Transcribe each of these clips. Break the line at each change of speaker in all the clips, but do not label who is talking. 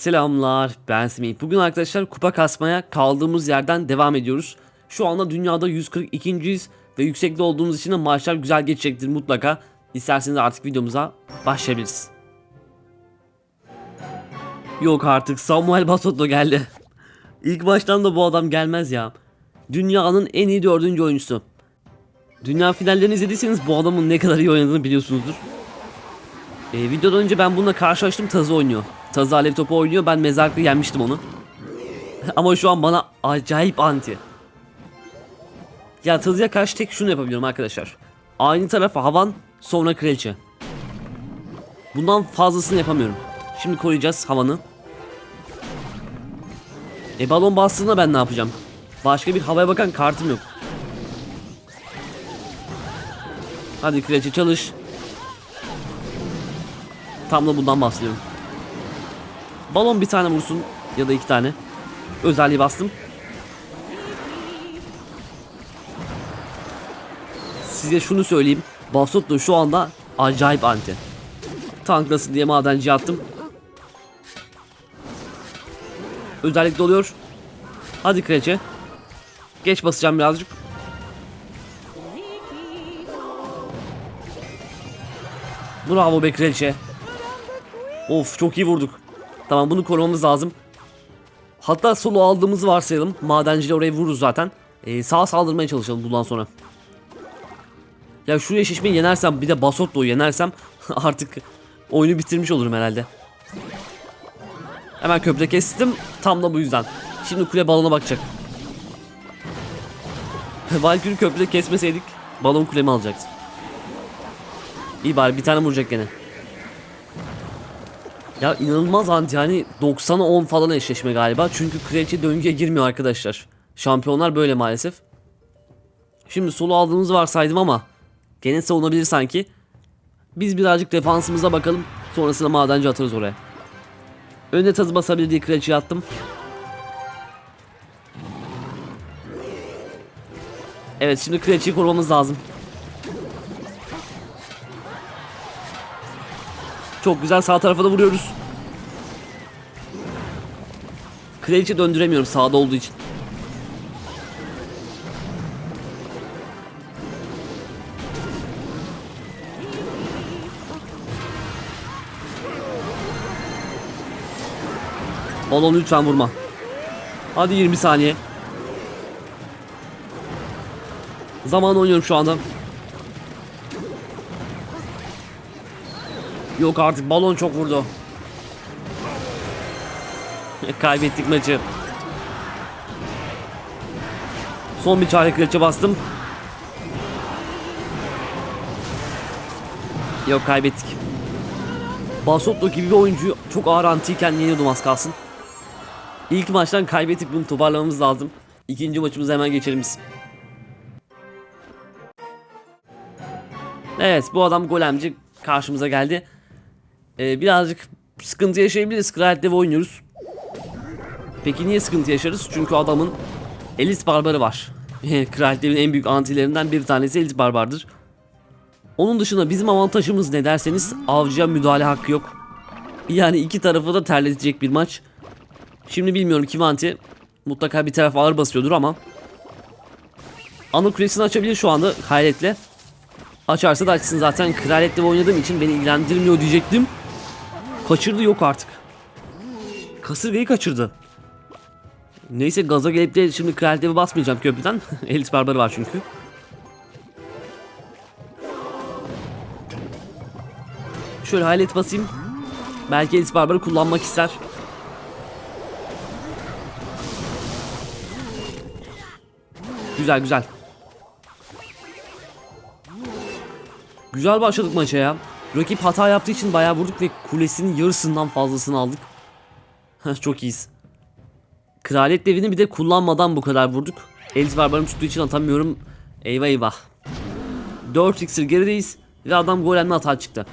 Selamlar ben Semih. Bugün arkadaşlar kupa kasmaya kaldığımız yerden devam ediyoruz. Şu anda dünyada 142.yiz ve yüksekte olduğumuz için de maçlar güzel geçecektir mutlaka. İsterseniz artık videomuza başlayabiliriz. Yok artık Samuel Basotto geldi. İlk baştan da bu adam gelmez ya. Dünyanın en iyi dördüncü oyuncusu. Dünya finallerini izlediyseniz bu adamın ne kadar iyi oynadığını biliyorsunuzdur. E, videodan önce ben bununla karşılaştım Tazı oynuyor. Tazı alev topu oynuyor ben mezarlıkta yenmiştim onu. Ama şu an bana acayip anti. Ya Tazı'ya karşı tek şunu yapabiliyorum arkadaşlar. Aynı tarafa havan sonra kraliçe. Bundan fazlasını yapamıyorum. Şimdi koruyacağız havanı. E balon bastığında ben ne yapacağım? Başka bir havaya bakan kartım yok. Hadi kraliçe çalış. Tam da bundan bahsediyorum. Balon bir tane vursun ya da iki tane. Özelliği bastım. Size şunu söyleyeyim. Basotto şu anda acayip anti. Tanklasın diye madenci attım. Özellik doluyor. Hadi kraliçe. Geç basacağım birazcık. Bravo be kraliçe. Of çok iyi vurduk. Tamam bunu korumamız lazım. Hatta solo aldığımızı varsayalım. Madenciyle oraya vururuz zaten. Ee, sağa saldırmaya çalışalım bundan sonra. Ya şu eşleşmeyi yenersem bir de Basotto'yu yenersem artık oyunu bitirmiş olurum herhalde. Hemen köprü kestim. Tam da bu yüzden. Şimdi kule balona bakacak. Valkyrie köprüde kesmeseydik balon kulemi alacaktı. İyi bari bir tane vuracak gene. Ya inanılmaz anti yani 90'a 10 falan eşleşme galiba. Çünkü kraliçe döngüye girmiyor arkadaşlar. Şampiyonlar böyle maalesef. Şimdi solo aldığımızı varsaydım ama gene savunabilir sanki. Biz birazcık defansımıza bakalım. Sonrasında madenci atarız oraya. Önde tazı basabildiği kraliçeyi attım. Evet şimdi kraliçeyi korumamız lazım. Çok güzel sağ tarafa da vuruyoruz. Kraliçe döndüremiyorum sağda olduğu için. Balonu lütfen vurma. Hadi 20 saniye. Zaman oynuyorum şu anda. Yok artık balon çok vurdu. Kaybettik maçı. Son bir çare kraliçe bastım. Yok kaybettik. Basotto gibi bir oyuncu çok ağır antiyken yeniyordum az kalsın. İlk maçtan kaybettik bunu toparlamamız lazım. İkinci maçımıza hemen geçelim biz. Evet bu adam golemci karşımıza geldi. Ee, birazcık sıkıntı yaşayabiliriz. Kraliyet Dev oynuyoruz. Peki niye sıkıntı yaşarız? Çünkü adamın Elit Barbarı var. Kraliyet Dev'in en büyük antilerinden bir tanesi Elit Barbar'dır. Onun dışında bizim avantajımız ne derseniz avcıya müdahale hakkı yok. Yani iki tarafı da terletecek bir maç. Şimdi bilmiyorum kim anti. Mutlaka bir taraf ağır basıyordur ama. Ana kulesini açabilir şu anda hayretle. Açarsa da açsın zaten kraliyetle oynadığım için beni ilgilendirmiyor diyecektim. Kaçırdı yok artık. Kasırgayı kaçırdı. Neyse gaza gelip de şimdi kraliyete basmayacağım köprüden. Elis barbarı var çünkü. Şöyle halet basayım. Belki Elis barbarı kullanmak ister. Güzel güzel. Güzel başladık maça ya. Rakip hata yaptığı için bayağı vurduk ve kulesinin yarısından fazlasını aldık. Çok iyiyiz. Kraliyet devini bir de kullanmadan bu kadar vurduk. Elis barbarım tuttuğu için atamıyorum. Eyvah eyvah. 4 iksir gerideyiz ve adam golemle hata çıktı.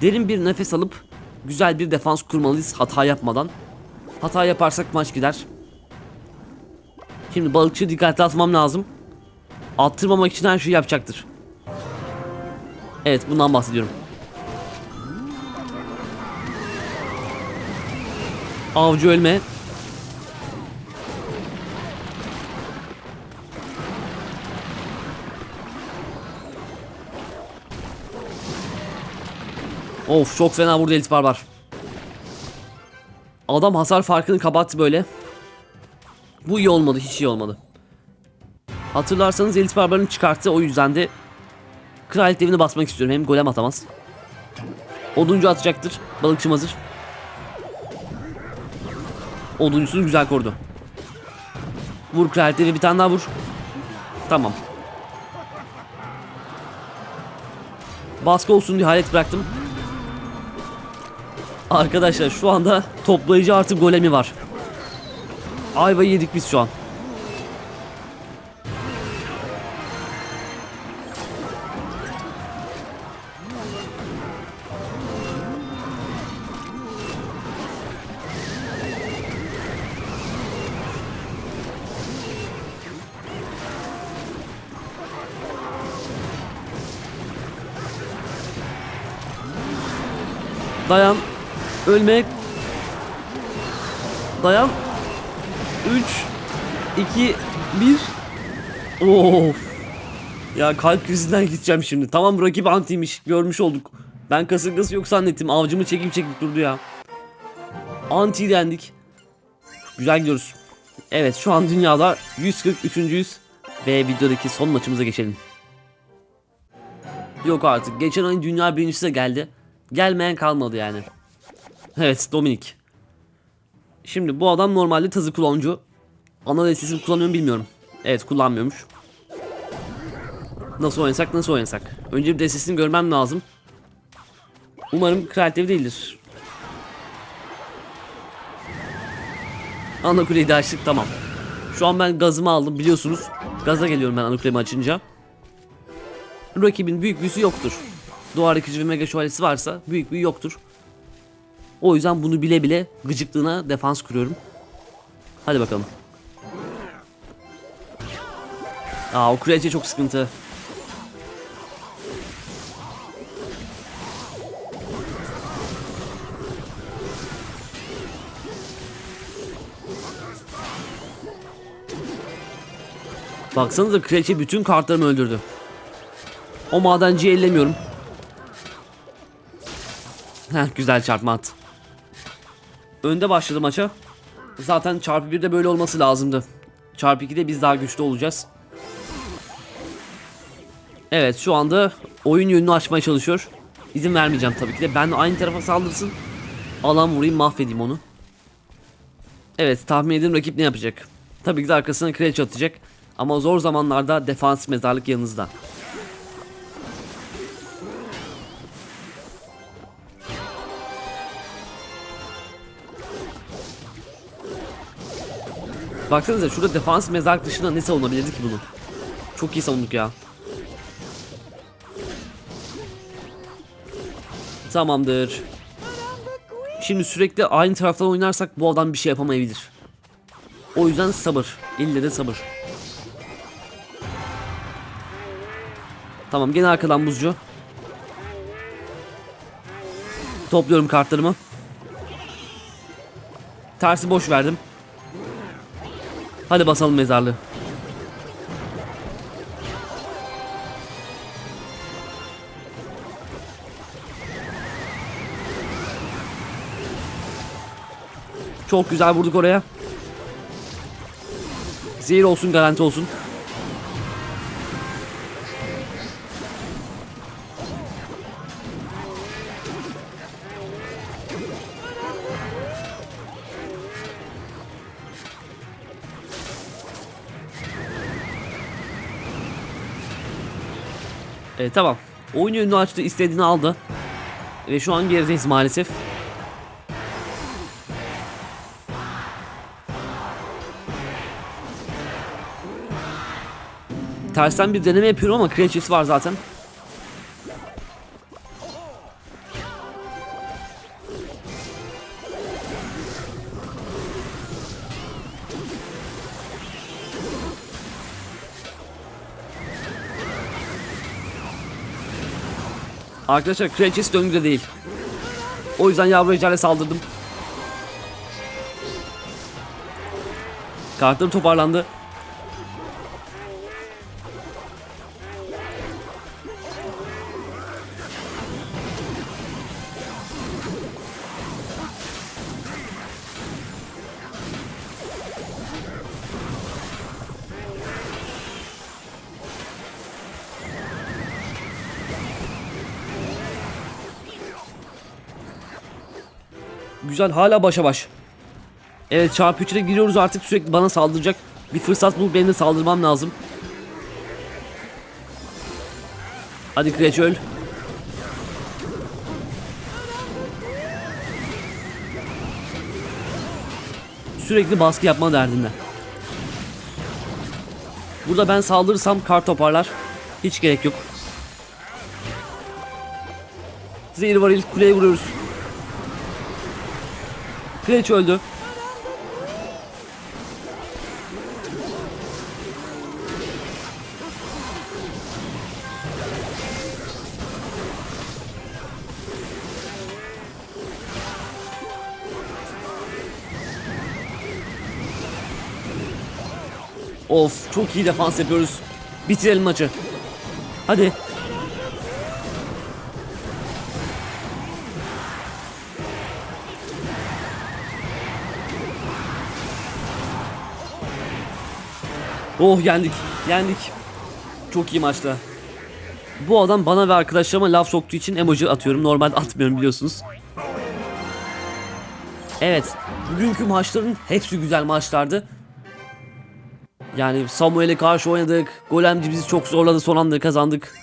Derin bir nefes alıp güzel bir defans kurmalıyız hata yapmadan. Hata yaparsak maç gider. Şimdi balıkçı dikkatli atmam lazım. Attırmamak için her şeyi yapacaktır. Evet bundan bahsediyorum. Avcı ölme. Of çok fena vurdu Elit Barbar. Adam hasar farkını kapattı böyle. Bu iyi olmadı, hiç iyi olmadı. Hatırlarsanız Elit Barbar'ın çıkarttı o yüzden de Kraliyet devini basmak istiyorum. Hem golem atamaz. Oduncu atacaktır. Balıkçım hazır. Oduncusunu güzel korudu. Vur kraliyet devi bir tane daha vur. Tamam. Baskı olsun diye halet bıraktım. Arkadaşlar şu anda toplayıcı artı golemi var. Ayvayı yedik biz şu an. Dayan. Ölmek. Dayan. 3 2 1 Of. Ya kalp krizinden gideceğim şimdi. Tamam rakip antiymiş. Görmüş olduk. Ben kasırgası yok zannettim. Avcımı çekip çekip durdu ya. Anti dendik. Güzel gidiyoruz. Evet şu an dünyada 143. yüz ve videodaki son maçımıza geçelim. Yok artık. Geçen ayın dünya birincisi de geldi. Gelmeyen kalmadı yani. Evet Dominik. Şimdi bu adam normalde tazı kullanıcı. Ana destesini kullanıyor mu bilmiyorum. Evet kullanmıyormuş. Nasıl oynasak nasıl oynasak. Önce bir destesini görmem lazım. Umarım kreatif değildir. Ana de açtık tamam. Şu an ben gazımı aldım biliyorsunuz. Gaza geliyorum ben ana açınca. Rakibin büyük büyüsü yoktur. Duvar yıkıcı ve mega şövalyesi varsa büyük büyü yoktur. O yüzden bunu bile bile gıcıklığına defans kuruyorum. Hadi bakalım. Aa o kraliçe çok sıkıntı. Baksanıza kraliçe bütün kartlarımı öldürdü. O madenciyi ellemiyorum. Heh, güzel çarpma at. Önde başladı maça. Zaten çarpı 1'de böyle olması lazımdı. Çarpı 2'de biz daha güçlü olacağız. Evet şu anda oyun yönünü açmaya çalışıyor. İzin vermeyeceğim tabii ki de. Ben aynı tarafa saldırsın. Alan vurayım mahvedeyim onu. Evet tahmin edin rakip ne yapacak. Tabii ki de arkasına kraliçe atacak. Ama zor zamanlarda defans mezarlık yanınızda. Baksanıza şurada defans mezarlık dışında ne savunabilirdi ki bunu? Çok iyi savunduk ya. Tamamdır. Şimdi sürekli aynı taraftan oynarsak bu adam bir şey yapamayabilir. O yüzden sabır. İlle de sabır. Tamam gene arkadan buzcu. Topluyorum kartlarımı. Tersi boş verdim. Hadi basalım mezarlığı. Çok güzel vurduk oraya. Zehir olsun garanti olsun. Evet tamam. Oyun yönünü açtı, istediğini aldı. Ve şu an gerideyiz maalesef. Tersten bir deneme yapıyorum ama kraliçesi var zaten. Arkadaşlar Cranchis döngüde değil. O yüzden yavru ejderle saldırdım. Kartlarım toparlandı. Güzel hala başa baş. Evet çarpı 3'e giriyoruz artık sürekli bana saldıracak. Bir fırsat bulup benim de saldırmam lazım. Hadi Kreç öl. Sürekli baskı yapma derdinde. Burada ben saldırırsam kar toparlar. Hiç gerek yok. Zehir var ilk kuleye vuruyoruz. Kreç öldü. Of çok iyi defans yapıyoruz. Bitirelim maçı. Hadi. Oh yendik. Yendik. Çok iyi maçta. Bu adam bana ve arkadaşlarıma laf soktuğu için emoji atıyorum. Normalde atmıyorum biliyorsunuz. Evet. Bugünkü maçların hepsi güzel maçlardı. Yani Samuel'e karşı oynadık. Golemci bizi çok zorladı. Son anda kazandık.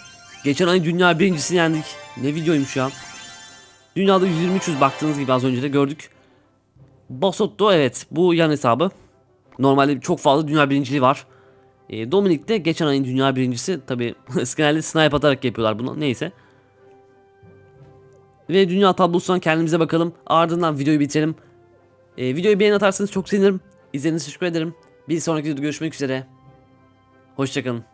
Geçen ay dünya birincisini yendik. Ne videoymuş ya. Dünyada 123 baktığınız gibi az önce de gördük. Basotto evet bu yan hesabı. Normalde çok fazla dünya birinciliği var. E, Dominik de geçen ayın dünya birincisi. Tabi genelde snipe atarak yapıyorlar bunu. Neyse. Ve dünya tablosundan kendimize bakalım. Ardından videoyu bitirelim. E, videoyu beğen atarsanız çok sevinirim. İzlediğiniz için teşekkür ederim. Bir sonraki videoda görüşmek üzere. Hoşçakalın.